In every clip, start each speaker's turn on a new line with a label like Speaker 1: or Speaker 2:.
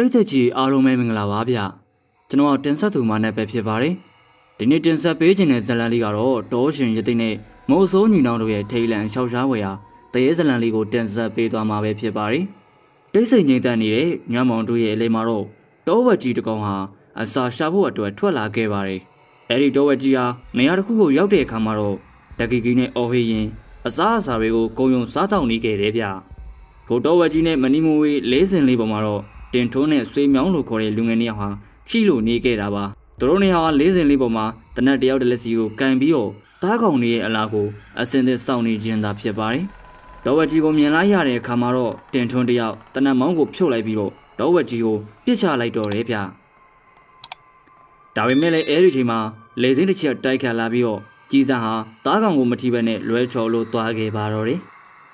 Speaker 1: ပရိသတ်ကြီးအားလုံးပဲမင်္ဂလာပါဗျကျွန်တော်တင်ဆက်သူမာနဲ့ပဲဖြစ်ပါတယ်ဒီနေ့တင်ဆက်ပေးခြင်းတဲ့ဇတ်လန်လေးကတော့တောရှင်ရသိနဲ့မိုးစိုးညီနောင်တို့ရဲ့ထိတ်လန့်ရှောက်ရှားဝယ်ဟာတရေဇတ်လန်လေးကိုတင်ဆက်ပေးသွားမှာပဲဖြစ်ပါတယ်တိတ်ဆိတ်ငြိမ်သက်နေတဲ့ညမောင်တို့ရဲ့အလေးမှာတော့တောဝက်ကြီးတစ်ကောင်ဟာအစာရှာဖို့အတွက်ထွက်လာခဲ့ပါတယ်အဲဒီတောဝက်ကြီးဟာနေရာတစ်ခုကိုရောက်တဲ့အခါမှာတော့တက်ကီကီနဲ့အော်ဟေးရင်အစားအစာတွေကိုကုံယုံစားတောက်နေခဲ့တယ်ဗျဘိုးတော်ဝက်ကြီးနဲ့မနီမဝေးလေးစင်လေးပေါ်မှာတော့ တင်ထုံးနဲ့ဆွေမြောင်းလို့ခေါ်တဲ့လူငယ်နှစ်ယောက်ဟာရှိလို့နေခဲ့တာပါသူတို့နှစ်ယောက်ကလေးစင်လေးပေါ်မှာတနက်တယောက်တစ်လက်စီကိုကန်ပြီးတော့တားကောင်တွေရဲ့အလားကိုအစင်သစ်စောင့်နေခြင်းသာဖြစ်ပါတယ်ဒေါဝက်ကြီးကိုမြင်လိုက်ရတဲ့အခါမှာတော့တင်ထွန်းတယောက်တနက်မောင်းကိုဖြုတ်လိုက်ပြီးတော့ဒေါဝက်ကြီးကိုပြစ်ချလိုက်တော့တယ်ဗျဒါပေမဲ့လည်းအဲဒီချိန်မှာလေစင်းတစ်ချက်တိုက်ခတ်လာပြီးတော့ကြီးစံဟာတားကောင်ကိုမထိဘဲနဲ့လွဲချော်လို့သွားခဲ့ပါတော့တယ်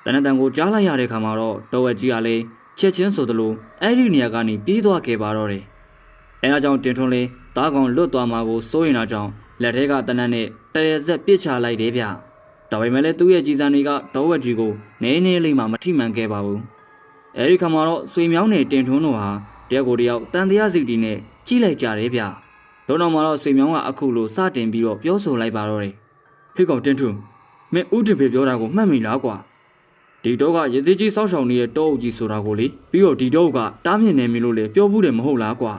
Speaker 1: တနက်တန်ကိုကြားလိုက်ရတဲ့အခါမှာတော့ဒေါဝက်ကြီးကလည်း ချက်ချင်းဆိုသလိုအဲ့ဒီနေရာကနေပြေးသွားခဲ့ပါတော့တယ်။အဲဒါကြောင့်တင်ထွန်းလေးတားကောင်လွတ်သွားမှာကိုစိုးရင်တာကြောင့်လက်ထဲကတနက်နဲ့တရဆက်ပစ်ချလိုက်တယ်ဗျ။ဒါပေမဲ့လည်းသူ့ရဲ့ကြီးစံတွေကဒေါဝက်ကြီးကိုနည်းနည်းလေးမှမထိမှန်ခဲ့ပါဘူး။အဲဒီခါမှာတော့ဆွေမြောင်းနဲ့တင်ထွန်းတို့ဟာတယောက်ကိုတယောက်တန်တရားစီတီနဲ့ကြီးလိုက်ကြတယ်ဗျ။တို့တော့မှတော့ဆွေမြောင်းကအခုလိုစတင်ပြီးတော့ပြောဆိုလိုက်ပါတော့တယ်။ဟေ့ကောင်တင်ထွန်းမင်းဥတဖေပြောတာကိုမှတ်မိလားကွာ။ ဒီတော့ကရသေးကြီးစောက်ရှောင်နေတဲ့တောအုပ်ကြီးဆိုတာကိုလေပြီးတော့ဒီတော့ကတားမြင့်နေမလို့လေပြောဘူးတယ်မဟုတ်လားကွာ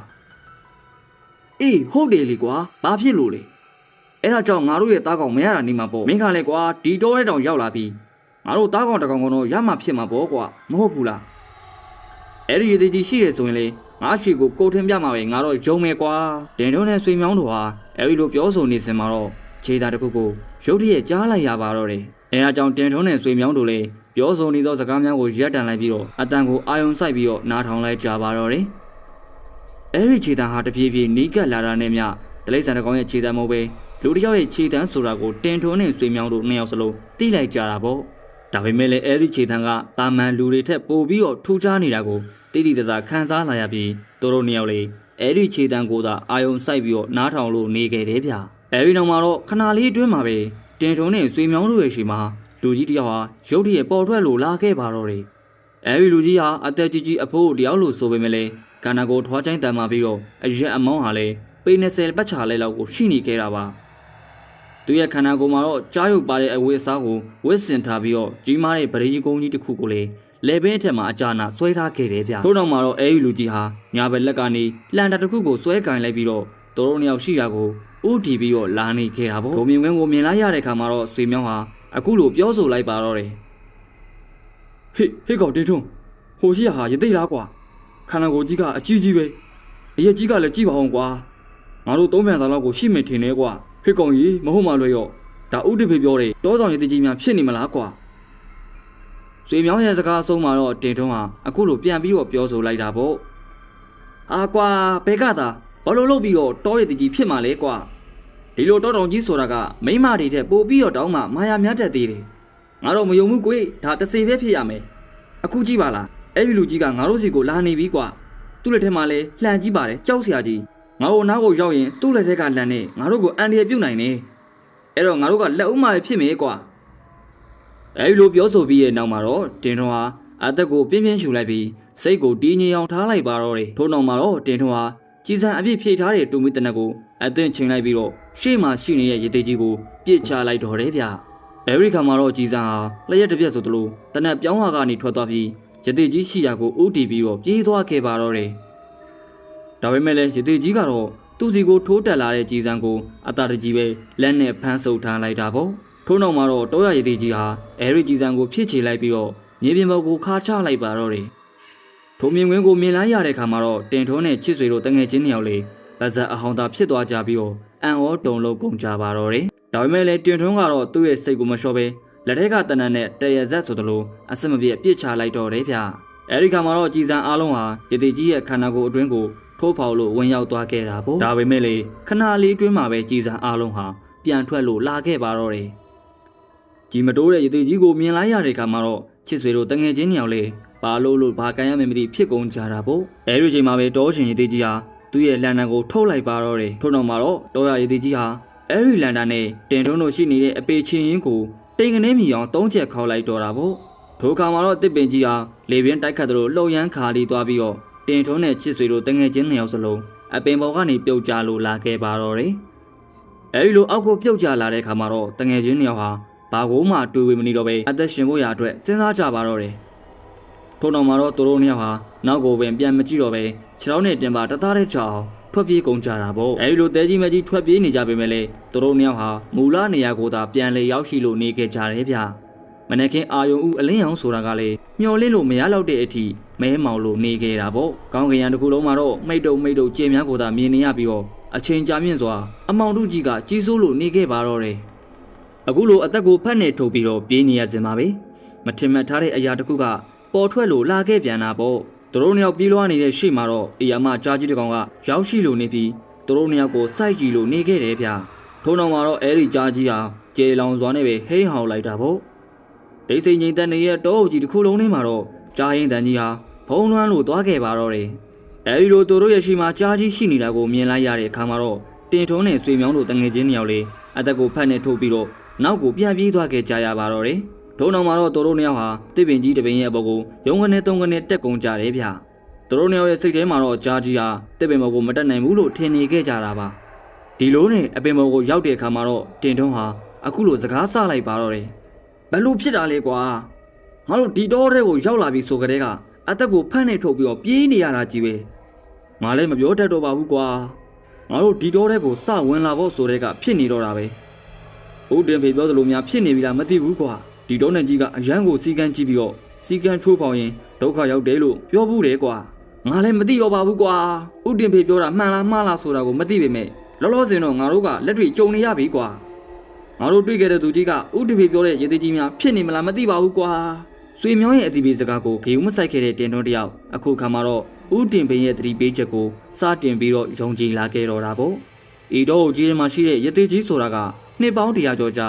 Speaker 1: အေးဟုတ်တယ်လေကွာဘာဖြစ်လို့လဲအဲ့ဒါကြောင့်ငါတို့ရဲ့တားကောင်မရတာနေမှာပေါ့မင်းကလည်းကွာဒီတော့ရဲ့တောင်ရောက်လာပြီငါတို့တားကောင်တကောင်ကတော့ရမှဖြစ်မှာပေါ့ကွာမဟုတ်ဘူးလားအဲ့ဒီရသေးကြီးရှိရဆိုရင်လေငါရှိကိုကိုထင်းပြမှာပဲငါတော့ယုံမယ်ကွာတင်တော့နဲ့ဆွေမြောင်းတို့ဟာအဲ့ဒီလိုပြောဆိုနေစင်မှာတော့ခြေသားတစ်ခုကိုရုတ်တရက်ကြားလိုက်ရပါတော့တယ် အဲအကြောင်းတင်ထုံးနဲ့ဆွေမြောင်းတို့လည်းပြောဆိုနေသောစကားများကိုရပ်တန့်လိုက်ပြီးတော့အတန်ကိုအာယုံစိုက်ပြီးတော့နားထောင်လိုက်ကြပါတော့တယ်အဲ့ဒီခြေတန်းဟာတပြေးပြေးနီးကပ်လာတာနဲ့မျှဒလိษံတကောင်ရဲ့ခြေတန်းမဟုတ်ပဲလူတစ်ယောက်ရဲ့ခြေတန်းဆိုတာကိုတင်ထုံးနဲ့ဆွေမြောင်းတို့နှစ်ယောက်စလုံးသိလိုက်ကြတာပေါ့ဒါပေမဲ့လည်းအဲ့ဒီခြေတန်းကတာမန်လူတွေထက်ပိုပြီးတော့ထူးခြားနေတာကိုတိတိတသာခန်းစားလာရပြီးတို့တို့နှစ်ယောက်လေအဲ့ဒီခြေတန်းကိုသာအာယုံစိုက်ပြီးတော့နားထောင်လို့နေခဲ့တယ်ဗျအဲ့ဒီနောက်မှာတော့ခဏလေးအတွင်းမှာပဲ တင်ထုံးနဲ့ဆွေမြောင်းတို့ရဲ့ရှိမှာလူကြီးတယောက်ဟာရုတ်တရက်ပေါ်ထွက်လို့လာခဲ့ပါတော့တယ်အဲ့ဒီလူကြီးဟာအသက်ကြီးကြီးအဖိုးတယောက်လို့ဆိုပေမဲ့လည်းခန္ဓာကိုယ်ထွားချိုင်းတန်မာပြီးတော့အရွက်အမောင်းဟာလည်းပေ20ပတ်ချာလဲလောက်ကိုရှိနေခဲ့တာပါသူရဲ့ခန္ဓာကိုယ်မှာတော့ကြားရုပ်ပါတဲ့အဝတ်အစားကိုဝတ်ဆင်ထားပြီးတော့ကြီးမားတဲ့ဗရေကြီးကုန်းကြီးတစ်ခုကိုလည်းလေဘင်းအထက်မှာအကြာနာဆွဲထားခဲ့တယ်ဗျထို့နောက်မှာတော့အဲဒီလူကြီးဟာညာဘက်လက်ကနေလန်တာတစ်ခုကိုဆွဲကင်လိုက်ပြီးတော့သူတို့နှစ်ယောက်ရှိရာကို ဥတီပြီးတော့လာနေခဲ့တာပေါ့ဒိုမြင်ကွင်းကိုမြင်လိုက်ရတဲ့ခါမှာတော့ဆွေမြောင်းဟာအခုလိုပြောဆိုလိုက်ပါတော့တယ်ဟေ့ဟေ့ကောင်တင်းထွန်းဟိုရှိရဟာရသိလားကွာခန္ဓာကိုယ်ကြီးကအကြီးကြီးပဲအရက်ကြီးကလည်းကြီးပါအောင်ကွာငါတို့သုံးပြန်သားလောက်ကိုရှိမယ်ထင်တယ်ကွာဟေ့ကောင်ကြီးမဟုတ်မှလွယ်ရော့ဒါဥတီဖေပြောတယ်တောဆောင်ရည်တကြီးများဖြစ်နေမလားကွာဆွေမြောင်းရဲ့စကားအဆုံးမှာတော့တင်ထွန်းဟာအခုလိုပြန်ပြီးတော့ပြောဆိုလိုက်တာပေါ့အာကွာဘဲကသာဘာလို့လုပ်ပြီးတော့တောရည်တကြီးဖြစ်မှာလဲကွာ ဒီလိုတောတောင်ကြီးဆိုတာကမိမတွေတဲ့ပို့ပြီးတော့တောင်းမှမာယာများတတ်သေးတယ်ငါတော့မယုံဘူးကိုဒါတစေပဲဖြစ်ရမယ်အခုကြည့်ပါလားအဲ့ဒီလူကြီးကငါတို့စီကိုလာနေပြီကွာသူ့လက်ထဲမှာလဲလှန်ကြီးပါတယ်ကြောက်စရာကြီးငါတို့နားကိုရောက်ရင်သူ့လက်ထဲကလှန်နေငါတို့ကိုအန်ဒီရပြုတ်နိုင်နေအဲ့တော့ငါတို့ကလက်ဦးမာဖြစ်မယ်ကွာအဲ့ဒီလိုပြောဆိုပြီးရဲ့နောက်မှာတော့တင်ထွန်းဟာအသက်ကိုပြင်းပြင်းရှူလိုက်ပြီးစိတ်ကိုတီးငြိမ်အောင်ထားလိုက်ပါတော့တယ်ထို့နောက်မှာတော့တင်ထွန်းဟာကြီးစံအပြည့်ဖြည့်ထားတဲ့တူမီတနက်ကို အသင့်ချိန်လိုက်ပြီးတော့ရှေ့မှာရှိနေတဲ့ရေသေးကြီးကိုပြစ်ချလိုက်တော့တယ်ဗျ။အဲဒီခါမှာတော့ကြီးစံဟာလျှက်တစ်ပြက်ဆိုသလိုတနက်ပြောင်းဟာကနေထွက်သွားပြီးရေသေးကြီးရှိရာကိုဥတီပြီးတော့ပြေးသွားခဲ့ပါတော့တယ်။ဒါပေမဲ့လည်းရေသေးကြီးကတော့သူ့စီကိုထိုးတက်လာတဲ့ကြီးစံကိုအတာတကြီးပဲလက်နဲ့ဖမ်းဆုပ်ထားလိုက်တာပေါ့။ထို့နောက်မှာတော့တောရရေသေးကြီးဟာအဲဒီကြီးစံကိုဖြစ်ချေလိုက်ပြီးတော့မြေပြင်ပေါ်ကိုခါချလိုက်ပါတော့တယ်။ထိုမြင်ကွင်းကိုမြင်လိုက်ရတဲ့ခါမှာတော့တင်ထုံးနဲ့ချစ်ဆွေတို့တငယ်ချင်းနှစ်ယောက်လေး ပါဇက်အဟောင်းသားဖြစ်သွားကြပြီးတော့အန်ဩတုံလုံးကုန်ကြပါတော့တယ်။ဒါပေမဲ့လည်းတင်ထုံးကတော့သူ့ရဲ့စိတ်ကိုမလျှော့ပဲလက်ထက်ကတနတ်နဲ့တရရက်ဇက်ဆိုသလိုအစမပြည့်ပြစ်ချလိုက်တော့တယ်ဗျ။အဲဒီခါမှာတော့ကြည်စံအားလုံးဟာရတိကြီးရဲ့ခန္ဓာကိုယ်အတွင်းကိုထိုးဖောက်လို့ဝင်ရောက်သွားခဲ့တာပေါ့။ဒါပေမဲ့လေခဏလေးအတွင်းမှာပဲကြည်စံအားလုံးဟာပြန်ထွက်လို့လာခဲ့ပါတော့တယ်။ကြီးမတိုးတဲ့ရသေးကြီးကိုမြင်လိုက်ရတဲ့ခါမှာတော့ချစ်ဆွေတို့တငယ်ချင်းညောင်လေးဘာလို့လို့ဘာကန်ရမယ်မသိဖြစ်ကုန်ကြတာပေါ့အဲဒီချိန်မှာပဲတောရှင်ရသေးကြီးဟာ သူ့ရဲ့လန်ဒန်ကိုထုတ်လိုက်ပါတော့တယ်ထို့နောက်မှာတော့တောရရသေးကြီးဟာအဲဒီလန်ဒန်နဲ့တင်ထုံးတို့ရှိနေတဲ့အပေချင်းရင်းကိုတိမ်ကနေမြီအောင်သုံးချက်ခေါက်လိုက်တော့တာပေါ့ထိုခါမှာတော့တစ်ပင်ကြီးဟာလေပြင်းတိုက်ခတ်သလိုလှုပ်ရမ်းခါလီသွားပြီးတော့တင်ထုံးနဲ့ချစ်ဆွေတို့တငယ်ချင်းနှစ်ယောက်စလုံးအပင်ပေါ်ကနေပြုတ်ကျလို့လာခဲ့ပါတော့တယ်။အဲဒီလိုအောက်ကိုပြုတ်ကျလာတဲ့ခါမှာတော့တငယ်ချင်းနှစ်ယောက်ဟာဘာကိုမှတွေးဝေမနေတော့ပဲအသက်ရှင်ဖို့ရာအတွက်စဉ်းစားကြပါတော့တယ်။ထို့နောက်မှာတော့သူတို့နှစ်ယောက်ဟာနောက်ကိုပင်ပြန်မကြည့်တော့ပဲ ခြေထောက်နဲ့တင်ပါတသားတဲ့ချောင်းထွက်ပြေးကုန်ကြတာပေါ့။အဲဒီလိုတဲကြီးမကြီးထွက်ပြေးနေကြပေမဲ့လေသူတို့နှစ်ယောက်ဟာမူလနေရာကိုသာပြန်လေရောက်ရှိလို့နေခဲ့ကြတယ်ဗျ။မနက်ခင်းအာယုံဦးအလင်းအောင်ဆိုတာကလေမျော်လင့်လို့မရတော့တဲ့အထိမဲမောင်လို့နေခဲ့တာပေါ့ကောင်းကင်ရံတစ်ခုလုံးမှာတော့မိတ်တုံမိတ်တုံကြင်များကိုသာမြင်နေရပြီးတော့အချိန်ကြာမြင့်စွာအမောင်တို့ကြီးကကြီးစိုးလို့နေခဲ့ပါတော့တယ်အခုလိုအသက်ကိုဖက်နေထုတ်ပြီးတော့ပြေးနေရစင်ပါပဲမထင်မှတ်ထားတဲ့အရာတစ်ခုကပေါ်ထွက်လို့လာခဲ့ပြန်တာပေါ့ သူတို့နှစ်ယောက်ပြေးလွှားနေတဲ့ရှေ့မှာတော့အီယာမကြားကြီးတစ်ကောင်ကရောက်ရှိလို့နေပြီးသူတို့နှစ်ယောက်ကိုစိုက်ကြည့်လို့နေခဲ့တယ်ဗျထို့နောက်မှာတော့အဲဒီကြားကြီးဟာကျေလောင်စွာနဲ့ပဲဟိန်းဟောင်လိုက်တာပေါ့ဒိတ်စိန်ငိမ့်တဲ့နေရဲ့တောအုပ်ကြီးတစ်ခုလုံးထဲမှာတော့ကြားရင်တန်ကြီးဟာဘုံလွှမ်းလို့သွားခဲ့ပါတော့တယ်။အဲဒီလိုသူတို့ရဲ့ရှိမှကြားကြီးရှိနေတာကိုမြင်လိုက်ရတဲ့အခါမှာတော့တင်ထုံးနဲ့ဆွေမြောင်းတို့တငယ်ချင်းနှစ်ယောက်လေးအသက်ကိုဖတ်နေထုတ်ပြီးတော့နောက်ကိုပြန်ပြေးသွားခဲ့ကြရပါတော့တယ်။ ထို့နောက်မှာတော့သူတို့နှစ်ယောက်ဟာတစ်ပင်ကြီးတစ်ပင်ရဲ့အပေါ်ကိုရုံကနေတုံကနေတက်ကုန်ကြတယ်ဗျ။သူတို့နှစ်ယောက်ရဲ့စိတ်ထဲမှာတော့ကြားကြီးဟာတစ်ပင်ပေါ်ကိုမတက်နိုင်ဘူးလို့ထင်နေခဲ့ကြတာပါ။ဒီလိုနဲ့အပင်ပေါ်ကိုရောက်တဲ့အခါမှာတော့တင်ထုံးဟာအခုလိုစကားဆလိုက်ပါတော့တယ်။ဘယ်လို့ဖြစ်တာလဲကွာငါတို့ဒီတော့တဲ့ကိုရောက်လာပြီဆိုကြတဲ့ကအသက်ကိုဖမ်းနေထုတ်ပြီးတော့ပြေးနေရတာကြီးပဲငါလည်းမပြောတတ်တော့ပါဘူးကွာငါတို့ဒီတော့တဲ့ကိုစဝင်လာဖို့ဆိုတဲ့ကဖြစ်နေတော့တာပဲဦးတင်ဖေပြောသလိုများဖြစ်နေပြီလားမသိဘူးကွာ ဒီတော့နဲ့ကြီးကအရန်ကိုစီကန်းကြည့်ပြီးတော့စီကန်းချိုးပေါင်ရင်ဒုက္ခရောက်တယ်လို့ပြောဘူးတယ်ကွာငါလည်းမသိတော့ပါဘူးကွာဦးတင်ဖေပြောတာမှန်လားမှားလားဆိုတာကိုမသိပေမဲ့လောလောဆယ်တော့ငါတို့ကလက်တွေကြုံနေရပြီကွာငါတို့တွေ့ခဲ့တဲ့သူကြီးကဥတပိပြောတဲ့ရေသေးကြီးများဖြစ်နေမလားမသိပါဘူးကွာဆွေမြောင်းရဲ့အတီးပေးစကားကိုဂေယုမဆိုင်ခဲ့တဲ့တင်ထွန်းတယောက်အခုခါမှာတော့ဥတင်ပင်ရဲ့တတိပေးချက်ကိုစတင်ပြီးတော့ယုံကြည်လာခဲ့တော့တာပေါ့ဤတော့ကြီးထဲမှာရှိတဲ့ရေသေးကြီးဆိုတာကနှစ်ပေါင်းတရာကျော်ကြာ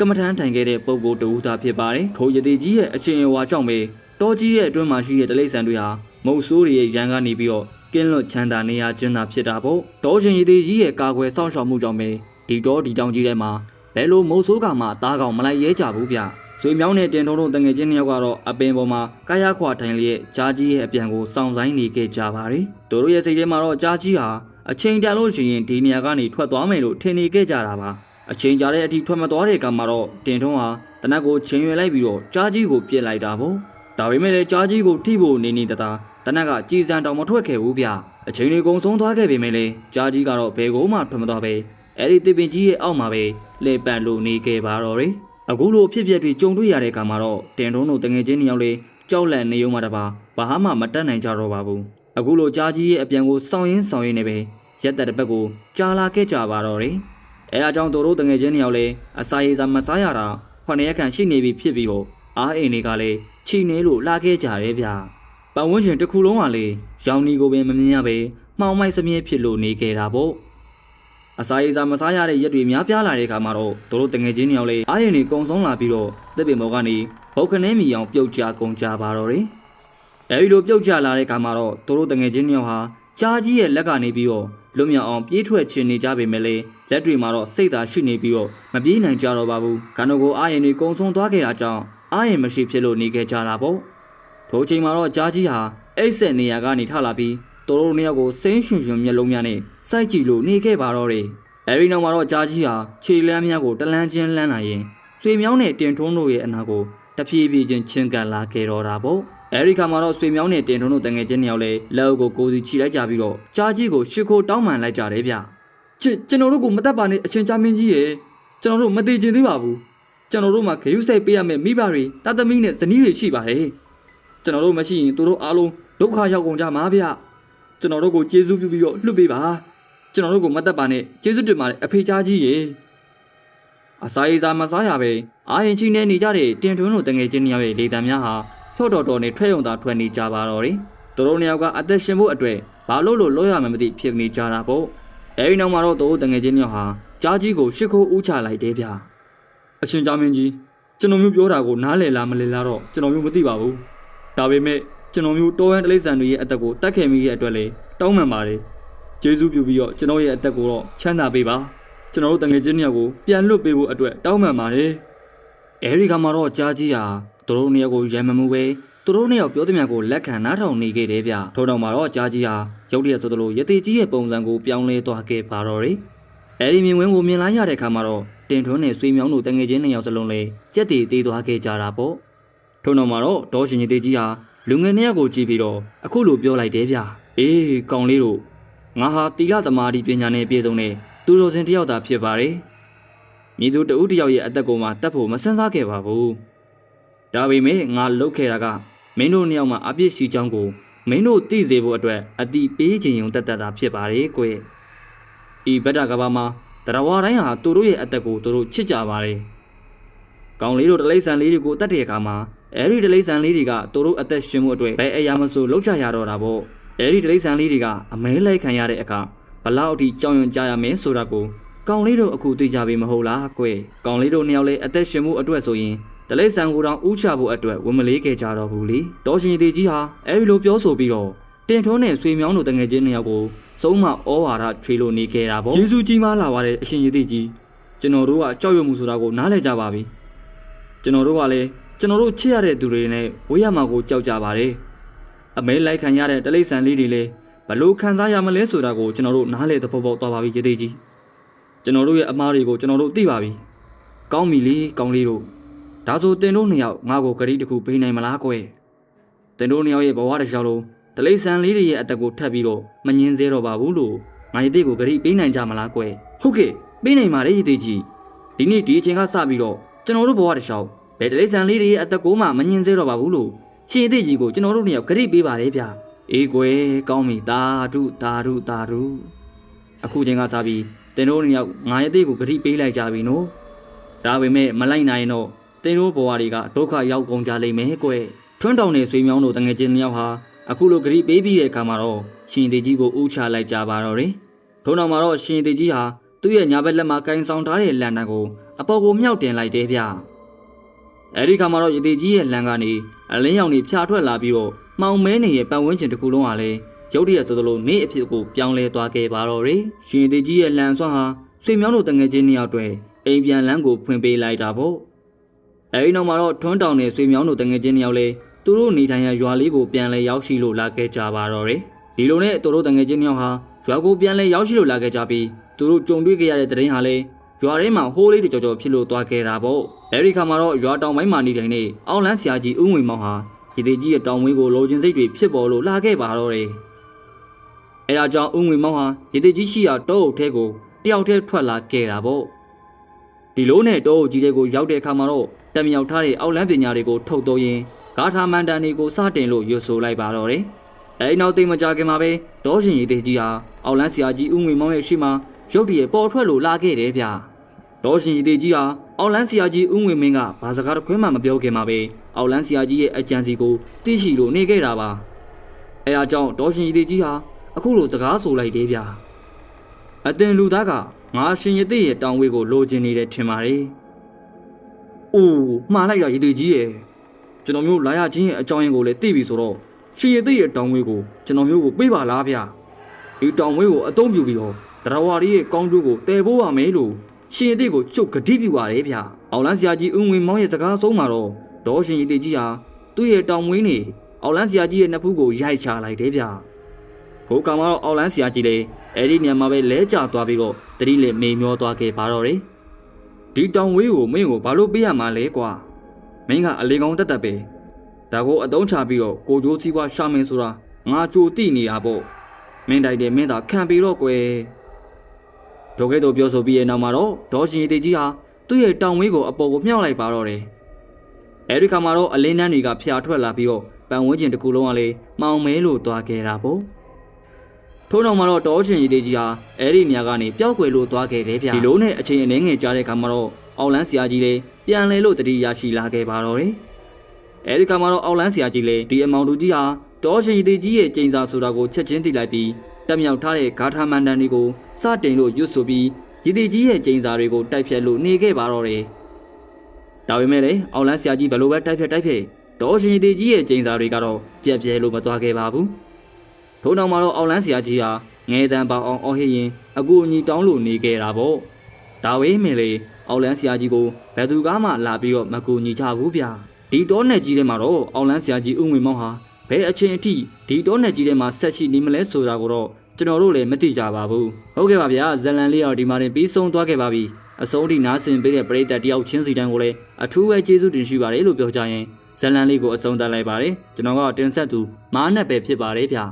Speaker 1: ကမ္မထမ်းထိုင်ခဲ့တဲ့ပုံကိုယ်တူသားဖြစ်ပါတယ်ထိုရေသေးကြီးရဲ့အချင်းအဝါကြောင့်ပဲတောကြီးရဲ့အတွင်းမှာရှိတဲ့တလိษံတွေဟာမုတ်ဆိုးတွေရဲ့ရန်ကနေပြီးတော့ကင်းလွတ်ချမ်းသာနေရခြင်းသာဖြစ်တာပေါ့တောရှင်ရေသေးကြီးရဲ့ကာကွယ်စောင့်ရှောက်မှုကြောင့်ပဲဒီတော့ဒီတောင်ကြီးထဲမှာဘယ်လိုမိုးဆိုးကမှတားကောင်မလိုက်ရဲကြဘူးဗျ။ဆွေမြောင်းနဲ့တင်ထုံးတို့တငယ်ချင်းနှစ်ယောက်ကတော့အပင်ပေါ်မှာကာယခွာထိုင်လျက်ကြားကြီးရဲ့အပြန်ကိုစောင့်ဆိုင်နေခဲ့ကြပါတယ်။သူတို့ရဲ့စိတ်ထဲမှာတော့ကြားကြီးဟာအချိန်ကြာလို့ရှိရင်ဒီနေရာကနေထွက်သွားမယ်လို့ထင်နေခဲ့ကြတာပါ။ အချိန်ကြာတဲ့အထိထွက်မသွားတဲ့ကမှာတော့တင်ထုံးဟာတနက်ကိုချိန်ရွယ်လိုက်ပြီးတော့ကြားကြီးကိုပြစ်လိုက်တာပေါ့။ဒါပေမဲ့လည်းကြားကြီးကိုထိဖို့နေနေတတာတနက်ကကြည်စံတောင်မထွက်ခဲ့ဘူးဗျ။အချိန်တွေကုန်ဆုံးသွားခဲ့ပေမဲ့လည်းကြားကြီးကတော့ဘယ်ကိုမှထွက်မသွားပဲ။အဲ့ဒီတစ်ပင်ကြီးရဲ့အောက်မှာပဲလေပန်လို့နေခဲ့ပါတော့တယ်။အခုလိုဖြစ်ပျက်တွေကြုံတွေ့ရတဲ့အခါမှာတော့တင်ထုံးတို့တငယ်ချင်းနှစ်ယောက်လေးကြောက်လန့်နေုံမှတပါဘာမှမတက်နိုင်ကြတော့ပါဘူး။အခုလိုကြားကြီးရဲ့အပြန်ကိုစောင်းရင်းစောင်းရင်းနေပဲရက်သက်တစ်ပတ်ကိုကြာလာခဲ့ကြပါတော့တယ်။ အဲအကြောင်းတို့တို့တငယ်ချင်းနှစ်ယောက်လေးအစာရည်စာမစားရတာခொနရက်ခန့်ရှိနေပြီဖြစ်ပြီးတော့အားအိမ်တွေကလည်းချီနေလို့လာခဲ့ကြတယ်ဗျ။ပတ်ဝန်းကျင်တစ်ခုလုံးကလေရောင်နီကိုပင်မမြင်ရပဲမှောင်မိုက်စမြဲဖြစ်လို့နေခဲ့တာပေါ့။အစာရေစာမစားရတဲ့ရက်တွေများပြားလာတဲ့အခါမှာတော့တို့တို့တငယ်ချင်းနှစ်ယောက်လေးအားရင်တွေကုံဆုံးလာပြီးတော့တစ်ပင်ဘောကနေဘုတ်ခနဲမီအောင်ပြုတ်ကျကုန်ကြပါတော့တယ်။အဲဒီလိုပြုတ်ကျလာတဲ့အခါမှာတော့တို့တို့တငယ်ချင်းနှစ်ယောက်ဟာကြားကြီးရဲ့လက်ကနေပြီးတော့ လွတ်မြောက်အောင်ပြေးထွက်ချင်နေကြပေမဲ့လေလက်တွေမှာတော့စိတ်သာရှိနေပြီးတော့မပြေးနိုင်ကြတော့ပါဘူး။ခန္ဓာကိုယ်အားရင်တွေကုံဆုံးသွားခဲ့တာကြောင့်အားရင်မရှိဖြစ်လို့နေခဲ့ကြတာပေါ့။ထိုအချိန်မှာတော့ကြားကြီးဟာအိတ်ဆက်နေရာကနေထလာပြီးသူတို့နှစ်ယောက်ကိုစိမ့်ရွှင်ရွှင်မျက်လုံးများနဲ့စိုက်ကြည့်လို့နေခဲ့ပါတော့တယ်။အဲဒီနောက်မှာတော့ကြားကြီးဟာခြေလမ်းများကိုတလန်းချင်းလှမ်းလာရင်ဆွေမြောင်းနဲ့တင်ထွန်းတို့ရဲ့အနာကိုတဖြည်းဖြည်းချင်းချင်းကန်လာခဲ့တော့တာပေါ့။ အဲဒီခါမှာတော့ဆွေမြောင်းနဲ့တင်ထွန်းတို့တငယ်ချင်းနှစ်ယောက်လည်းလက်အုပ်ကိုကိုစီချီလိုက်ကြပြီးတော့ကြားကြီးကိုရှ िख ိုတောင်းပန်လိုက်ကြတယ်ဗျ။ချစ်ကျွန်တော်တို့ကိုမတတ်ပါနဲ့အရှင်ချမင်းကြီးရဲ့ကျွန်တော်တို့မသေးချင်သေးပါဘူး။ကျွန်တော်တို့မှာဂရုစိုက်ပေးရမယ့်မိဘတွေတသမီးနဲ့ဇနီးတွေရှိပါတယ်။ကျွန်တော်တို့မရှိရင်သူတို့အားလုံးဒုက္ခရောက်ကုန်ကြမှာဗျ။ကျွန်တော်တို့ကိုကျေးဇူးပြုပြီးတော့လွတ်ပေးပါကျွန်တော်တို့ကိုမတ်တက်ပါနဲ့ကျေးဇူးတင်ပါတယ်အဖေချားကြီးရေအစာရေးစာမစားရပဲအာရင်ချင်းနေနေကြတဲ့တင်ထွန်းတို့တငယ်ချင်းနှစ်ယောက်ရဲ့လေတံများဟာ ဖြော့တော်တော်နဲ့ထွက်ရုံသာထွက်နေကြပါတော့တယ်သူတို့နှစ်ယောက်ကအသက်ရှင်ဖို့အတွက်ဘာလို့လို့လို့ရမှမသိဖြစ်နေကြတာပေါ့အဲဒီနောက်မှာတော့သူတို့တငယ်ချင်းနှစ်ယောက်ဟာကြားကြီးကိုရှ िख ိုးဦးချလိုက်တယ်ဗျာအရှင်ကြားမင်းကြီးကျွန်တော်မျိုးပြောတာကိုနားလည်လားမလည်လားတော့ကျွန်တော်မျိုးမသိပါဘူးဒါပေမဲ့ကျွန်တော်မျိုးတောဟန်တလိษံတွေရဲ့အသက်ကိုတတ်ခဲ့မိရဲ့အတွက်လေတောင်းပန်ပါတယ်ကျေးဇူးပြုပြီးတော့ကျွန်တော်ရဲ့အသက်ကိုတော့ချမ်းသာပေးပါကျွန်တော်တို့တငယ်ချင်းနှစ်ယောက်ကိုပြန်လွတ်ပေးဖို့အတွက်တောင်းပန်ပါတယ်အဲဒီကမှတော့ကြားကြီးဟာ သူတို့နှစ်ယောက်ကိုရံမမှုပဲတသူတို့နှစ်ယောက်ပြောသမျှကိုလက်ခံနားထောင်နေခဲ့တယ်ဗျထို့နောက်မှာတော့ကြားကြီးဟာရုတ်တရက်ဆိုသလိုရသေးကြီးရဲ့ပုံစံကိုပြောင်းလဲသွားခဲ့ပါတော့တယ်အဲဒီမြင်ကွင်းကိုမြင်လိုက်ရတဲ့အခါမှာတော့တင်ထွန်းနဲ့ဆွေမြောင်းတို့တငယ်ချင်းနှစ်ယောက်စလုံးလည်းကြက်တီသေးသွားခဲ့ကြတာပေါ့ထို့နောက်မှာတော့ဒေါ်ရှင်ကြီးသေးကြီးဟာလူငယ်နှစ်ယောက်ကိုကြည့်ပြီးတော့အခုလိုပြောလိုက်တယ်ဗျအေးကောင်လေးတို့ငါဟာတီလာသမားဒီပညာနဲ့ပြည့်စုံတဲ့သူတော်စင်တစ်ယောက်သာဖြစ်ပါတယ်မြည်သူတဦးတစ်ယောက်ရဲ့အသက်ကိုမှတတ်ဖို့မစင်စားခဲ့ပါဘူး ဒါပေမဲ့ငါလုတ်ခဲ့တာကမင်းတို့နှစ်ယောက်မှအပြစ်ရှိကြောင်းကိုမင်းတို့သိစေဖို့အတွက်အတိပေးခြင်းယုံတက်တက်တာဖြစ်ပါလေကွ။ဤဗဒ္ဒကဘာမှာတရားဝါတိုင်းဟာသူတို့ရဲ့အသက်ကိုသူတို့ချစ်ကြပါလေ။ကောင်လေးတို့တလိษံလေးတွေကိုတတ်တဲ့အခါမှာအဲဒီတလိษံလေးတွေကသူတို့အသက်ရှင်မှုအတွက်ဘယ်အရာမဆိုလှုပ်ချရတော့တာပေါ့။အဲဒီတလိษံလေးတွေကအမဲလိုက်ခံရတဲ့အခါဘလောက်အထိကြောင်ရွံ့ကြရမယ်ဆိုတာကိုကောင်လေးတို့အခုသိကြပြီမဟုတ်လားကွ။ကောင်လေးတို့နှစ်ယောက်လည်းအသက်ရှင်မှုအတွက်ဆိုရင် တလိษံကိုတောင်ဥချဖို့အတွက်ဝင်မလေးခဲ့ကြတော့ဘူးလေဒေါ်ရှင်သေးကြီးဟာအဲဒီလိုပြောဆိုပြီးတော့တင်ထွန်းနဲ့ဆွေမြောင်းတို့တငယ်ချင်းနှစ်ယောက်ကိုစုံမဩဝါဒထွေလို့နေခဲ့တာပေါ့ကျေးဇူးကြီးမားလာပါတဲ့အရှင်ရည်သေးကြီးကျွန်တော်တို့ကကြောက်ရွံ့မှုဆိုတာကိုနားလည်ကြပါပြီကျွန်တော်တို့ကလည်းကျွန်တော်တို့ချစ်ရတဲ့သူတွေနဲ့ဝေးရမှာကိုကြောက်ကြပါတယ်အမဲလိုက်ခံရတဲ့တလိษံလေးတွေလည်းဘလို့ခံစားရမလဲဆိုတာကိုကျွန်တော်တို့နားလည်သဘောပေါက်သွားပါပြီရည်သေးကြီးကျွန်တော်တို့ရဲ့အမားတွေကိုကျွန်တော်တို့သိပါပြီကောင်းပြီလေကောင်းလေးတို့ ဒါဆိုတင်တို့နှစ်ယောက်ငါ့ကိုဂရိတစ်ခုပေးနိုင်မလားကွယ်တင်တို့နှစ်ယောက်ရဲ့ဘဝတစ်လျှောက်လုံးတလိษံလေးတွေရဲ့အသက်ကိုထပ်ပြီးတော့မငင်းသေးတော့ပါဘူးလို့ငါရည်သေးကိုဂရိပေးနိုင်ကြမလားကွယ်ဟုတ်ကဲ့ပေးနိုင်ပါလေရည်သေးကြီးဒီနေ့ဒီအချိန်ကစပြီးတော့ကျွန်တော်တို့ဘဝတစ်လျှောက်ဘယ်တလိษံလေးတွေရဲ့အသက်ကိုမှမငင်းသေးတော့ပါဘူးလို့ရှင်ရည်သေးကြီးကိုကျွန်တော်တို့နှစ်ယောက်ဂရိပေးပါလေဗျာအေးကွယ်ကောင်းပြီတာဓုတာဓုတာဓုအခုချိန်ကစပြီးတင်တို့နှစ်ယောက်ငါရည်သေးကိုဂရိပေးလိုက်ကြပြီနော်ဒါပေမဲ့မလိုက်နိုင်တော့ တင်းတို့ဘဝတွေကဒုက္ခရောက်ကုန်ကြလိမ့်မယ်ကွ။ထွန်းတောင်နဲ့ဆွေမြောင်းတို့တငယ်ချင်းနှစ်ယောက်ဟာအခုလိုဂရိပေးပြီးတဲ့အခါမှာတော့ရှင်သေးကြီးကိုဥချလိုက်ကြပါတော့တယ်။ထို့နောက်မှာတော့ရှင်သေးကြီးဟာသူ့ရဲ့ညာဘက်လက်မှာကင်ဆောင်ထားတဲ့လန်တန်ကိုအပေါ်ကိုမြောက်တင်လိုက်တယ်ဗျ။အဲဒီခါမှာတော့ရေသေးကြီးရဲ့လန်ကနေအလင်းရောင်တွေဖြာထွက်လာပြီးတော့မှောင်မဲနေရဲ့ပတ်ဝန်းကျင်တစ်ခုလုံးဟာလည်းရုတ်တရက်ဆိုသလိုနေအဖြစ်ကိုပြောင်းလဲသွားခဲ့ပါတော့တယ်။ရှင်သေးကြီးရဲ့လန်ဆွမ်းဟာဆွေမြောင်းတို့တငယ်ချင်းနှစ်ယောက်တွေအိမ်ပြန်လန်းကိုဖွင့်ပေးလိုက်တာပေါ့။ အဲဒီနောက်မှာတော့ထွန်းတောင်နဲ့ဆွေမြောင်းတို့တငယ်ချင်းနှစ်ယောက်လေးသူတို့နေထိုင်ရာရွာလေးကိုပြန်လဲရောက်ရှိလို့လာခဲ့ကြပါတော့တယ်။ဒီလိုနဲ့သူတို့တငယ်ချင်းနှစ်ယောက်ဟာရွာကိုပြန်လဲရောက်ရှိလို့လာခဲ့ကြပြီးသူတို့ကြုံတွေ့ခဲ့ရတဲ့တဲ့ရင်ဟာလေရွာထဲမှာဟိုးလေးတွေကြော်ကြော်ဖြစ်လို့သွားခဲ့တာပေါ့။အဲဒီခါမှာတော့ရွာတောင်ပိုင်းမှာနေထိုင်နေအောက်လန်းဆရာကြီးဦးငွေမောင်ဟာဒီသေးကြီးရဲ့တောင်ဝင်းကိုလိုချင်စိတ်တွေဖြစ်ပေါ်လို့လာခဲ့ပါတော့တယ်။အဲဒါကြောင့်ဦးငွေမောင်ဟာဒီသေးကြီးရှိရာတောအုပ်ထဲကိုတယောက်တည်းထွက်လာခဲ့တာပေါ့။ ဒီလိုနဲ့တောအုပ်ကြီးတွေကိုရောက်တဲ့အခါမှာတော့တက်မြောက်ထားတဲ့အောက်လန်းပညာတွေကိုထုတ်တော့ရင်ဂါထာမန္တန်တွေကိုစတင်လို့ရွတ်ဆိုလိုက်ပါတော့တယ်။အဲဒီနောက်သိပ်မကြခင်မှာပဲဒေါရှင်ရည်သေးကြီးဟာအောက်လန်းဆရာကြီးဦးငွေမောင်ရဲ့ရှိမှရုတ်တရက်ပေါ်ထွက်လို့လာခဲ့တယ်ဗျ။ဒေါရှင်ရည်သေးကြီးဟာအောက်လန်းဆရာကြီးဦးငွေမင်းကဘာစကားတစ်ခွဲမှမပြောခင်မှာပဲအောက်လန်းဆရာကြီးရဲ့အကြံစီကိုသိရှိလို့နေခဲ့တာပါ။အဲဒါကြောင့်ဒေါရှင်ရည်သေးကြီးဟာအခုလိုစကားဆိုလိုက်တယ်ဗျ။အတင်လူသားက ငါရှင်ရည်ရဲ့တောင်ဝေးကိုလိုချင်နေတယ်ထင်ပါတယ်။အိုးမှားလိုက်ရရည်သေးကြီးရဲ့ကျွန်တော်မျိုးလာရချင်းရဲ့အကြောင်းရင်းကိုလည်းသိပြီဆိုတော့ရှင်ရည်သေးရဲ့တောင်ဝေးကိုကျွန်တော်မျိုးကိုပေးပါလားဗျာဒီတောင်ဝေးကိုအသုံးပြုပြီးတော့တရားဝါရီရဲ့ကောင်းကျိုးကိုတည်ဖို့ပါမယ်လို့ရှင်ရည်သေးကိုကျုပ်ကတိပြုပါတယ်ဗျာအောင်လန်းဆရာကြီးဦးငွေမောင်းရဲ့စကားဆုံးမှာတော့ဒေါ်ရှင်ရည်သေးကြီးဟာသူ့ရဲ့တောင်ဝေးနေအောင်လန်းဆရာကြီးရဲ့နှစ်ဖူးကိုရိုက်ချလိုက်တယ်ဗျာဘိုးကောင်ကတော့အောင်လန်းဆရာကြီးလည်းအဲ့ဒီနေရာမှာပဲလဲကျသွားပြီးတော့ တတိလည်းမေမျောသွားခဲ့ပါတော့တယ်ဒီတောင်ဝေးကိုမင်းကိုဘာလို့ပေးရမှာလဲကွာမင်းကအလေကောင်တက်တက်ပဲဒါကိုအတုံးချပြီးတော့ကိုကျိုးစီးပွားရှာမင်းဆိုတာငါကြိုတိနေတာပေါ့မင်းတိုက်တယ်မင်းသာခံပြီးတော့ကွယ်ဒိုကဲတော့ပြောဆိုပြီးရဲ့နောက်မှာတော့ဒေါ်ရှင်ရည်တေကြီးဟာသူ့ရဲ့တောင်ဝေးကိုအပေါ်ကိုမြှောက်လိုက်ပါတော့တယ်အဲဒီခါမှာတော့အလင်းနှန်းတွေကဖျာထွက်လာပြီးတော့ပန်ဝန်းကျင်တစ်ခုလုံးကလေမှောင်မဲလို့သွားခဲ့တာပေါ့ ထို့နောက်မှာတော့တောရှင်ရည်သေးကြီးဟာအဲ့ဒီနေရာကနေပျောက်ကွယ်လို့သွားခဲ့တယ်ဗျဒီလိုနဲ့အချိန်အနည်းငယ်ကြာတဲ့ခါမှာတော့အောက်လန်းဆရာကြီးလည်းပြန်လဲလို့တတိရရှိလာခဲ့ပါတော့တယ်အဲ့ဒီခါမှာတော့အောက်လန်းဆရာကြီးလည်းဒီအမောင်သူကြီးဟာတောရှင်ရည်သေးကြီးရဲ့ကျိန်စာဆိုတာကိုချက်ချင်းသိလိုက်ပြီးတက်မြောက်ထားတဲ့ဂါထာမန္တန်တွေကိုစတင်လို့ရွတ်ဆိုပြီးရည်သေးကြီးရဲ့ကျိန်စာတွေကိုတိုက်ဖြတ်လို့နေခဲ့ပါတော့တယ်ဒါပေမဲ့လည်းအောက်လန်းဆရာကြီးဘယ်လိုပဲတိုက်ဖြတ်တိုက်ဖြတ်တောရှင်ရည်သေးကြီးရဲ့ကျိန်စာတွေကတော့ပြက်ပြဲလို့မသွားခဲ့ပါဘူး ထို့နောက်မှာတော့အောက်လန်းဆရာကြီးဟာငဲတန်ပေါအောင်အော်ဟစ်ရင်အကူအညီတောင်းလို့နေခဲ့တာပေါ့ဒါဝေးမင်းလေအောက်လန်းဆရာကြီးကိုဘယ်သူကမှလာပြီးတော့မကူညီချဘူးဗျဒီတောနယ်ကြီးထဲမှာတော့အောင်လန်းဆရာကြီးဦးငွေမောင်ဟာဘယ်အချိန်အထိဒီတောနယ်ကြီးထဲမှာဆက်ရှိနေမလဲဆိုတာကိုတော့ကျွန်တော်တို့လည်းမသိကြပါဘူးဟုတ်ကဲ့ပါဗျာဇလန်လေးရောဒီမှာတင်ပြီးဆုံးသွားခဲ့ပါပြီအစိုးရနားဆင်ပေးတဲ့ပရိသတ်တယောက်ချင်းစီတန်းကိုလည်းအထူးပဲကျေးဇူးတင်ရှိပါတယ်လို့ပြောကြရင်ဇလန်လေးကိုအဆုံးသတ်လိုက်ပါတယ်ကျွန်တော်ကတင်ဆက်သူမားနက်ပဲဖြစ်ပါတယ်ဗျာ